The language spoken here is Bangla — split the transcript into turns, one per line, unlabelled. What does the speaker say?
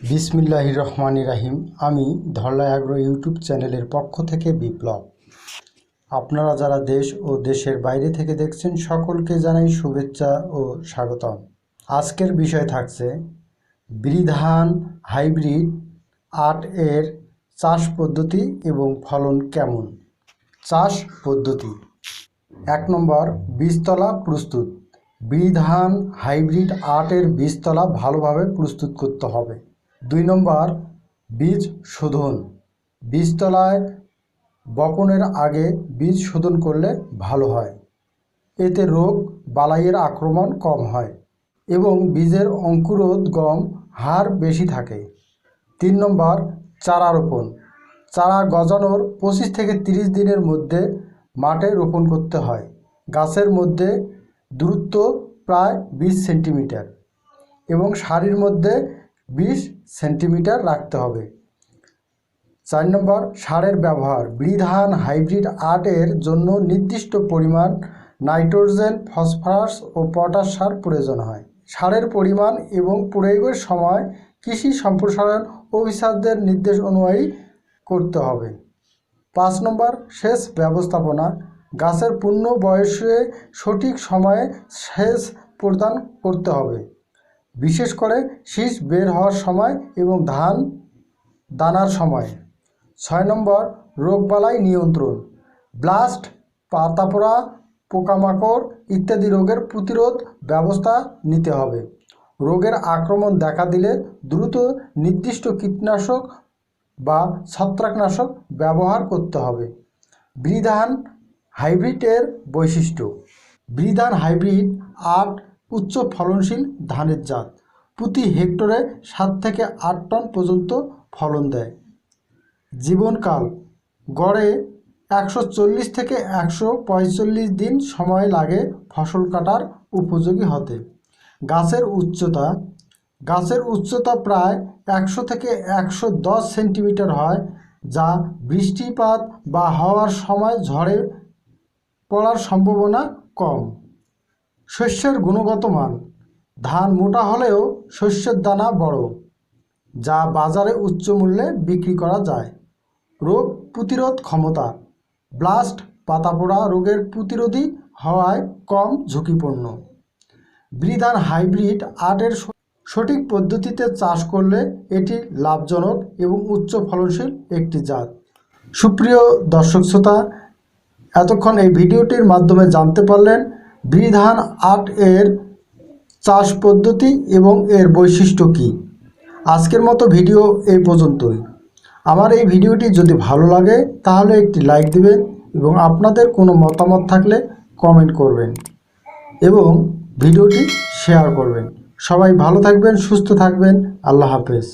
বিসমিল্লাহির রহমানির রাহিম। আমি ধরলা অ্যাগ্রো ইউটিউব চ্যানেলের পক্ষ থেকে বিপ্লব। আপনারা যারা দেশ ও দেশের বাইরে থেকে দেখছেন, সকলকে জানাই শুভেচ্ছা ও স্বাগতম। আজকের বিষয় থাকছে বিধান হাইব্রিড আট এর চাষ পদ্ধতি এবং ফলন কেমন? চাষ পদ্ধতি। এক নম্বর, বীজতলা প্রস্তুত। বিধান হাইব্রিড আটের বীজতলা ভালোভাবে প্রস্তুত করতে হবে। দুই নম্বর, বীজ শোধন। বীজতলায় বপনের আগে বীজ শোধন করলে ভালো হয়। এতে রোগ, বালাইয়ের আক্রমণ কম হয় এবং বীজের অঙ্কুরোদ্গম হার বেশি থাকে। তিন নম্বর, চারা রোপণ। চারা গজানোর পঁচিশ থেকে তিরিশ দিনের মধ্যে মাঠে রোপণ করতে হয়। গাছের মধ্যে দূরত্ব প্রায় বিশ সেন্টিমিটার এবং সারির মধ্যে বিশ সেন্টিমিটার রাখতে হবে। চার নম্বর, সারের ব্যবহার। বিধান হাইব্রিড আটের জন্য নির্দিষ্ট পরিমাণ নাইট্রোজেন, ফসফরাস ও পটাশ সার প্রয়োজন হয়। সারের পরিমাণ এবং প্রয়োগের সময় কৃষি সম্প্রসারণ অফিসারদের নির্দেশ অনুযায়ী করতে হবে। পাঁচ নম্বর, সেচ ব্যবস্থাপনা। গাছের পূর্ণ বয়সে সঠিক সময়ে সেচ প্রদান করতে হবে। বিশেষ করে শীষ বের হওয়ার সময় এবং ধান দানার সময়। ছয় নম্বর, রোগবালাই নিয়ন্ত্রণ। ব্লাস্ট, পাতাপোড়া, পোকামাকড় ইত্যাদি রোগের প্রতিরোধ ব্যবস্থা নিতে হবে। রোগের আক্রমণ দেখা দিলে দ্রুত নির্দিষ্ট কীটনাশক বা ছত্রাকনাশক ব্যবহার করতে হবে। বিধান হাইব্রিডের বৈশিষ্ট্য। বিধান হাইব্রিড আট উচ্চ ফলনশীল ধানের জাত। প্রতি হেক্টরে সাত থেকে আট টন পর্যন্ত ফলন দেয়। জীবনকাল। গড়ে একশো চল্লিশ থেকে একশো পঁয়তাল্লিশ দিন সময় লাগে ফসল কাটার উপযোগী হতে। গাছের উচ্চতা। গাছের উচ্চতা প্রায় একশো থেকে একশো দশ সেন্টিমিটার হয়, যা বৃষ্টিপাত বা হওয়ার সময় ঝড়ে পড়ার সম্ভাবনা কম। শস্যের গুণগত মান। ধান মোটা হলেও শস্যের দানা বড়, যা বাজারে উচ্চ মূল্যে বিক্রি করা যায়। রোগ প্রতিরোধ ক্ষমতা। ব্লাস্ট, পাতাপোড়া রোগের প্রতিরোধী হওয়ায় কম ঝুঁকিপূর্ণ। বিধান হাইব্রিড আটের সঠিক পদ্ধতিতে চাষ করলে এটি লাভজনক এবং উচ্চ ফলনশীল একটি জাত। সুপ্রিয় দর্শক শ্রোতা এতক্ষণ এই ভিডিওটির মাধ্যমে জানতে পারলেন বিধান আট এর চাষ পদ্ধতি এবং এর বৈশিষ্ট্য কী। আজকের মতো ভিডিও এই পর্যন্তই। আমার এই ভিডিওটি যদি ভালো লাগে, তাহলে একটি লাইক দিবেন এবং আপনাদের কোনো মতামত থাকলে কমেন্ট করবেন এবং ভিডিওটি শেয়ার করবেন। সবাই ভালো থাকবেন, সুস্থ থাকবেন। আল্লাহ হাফেজ।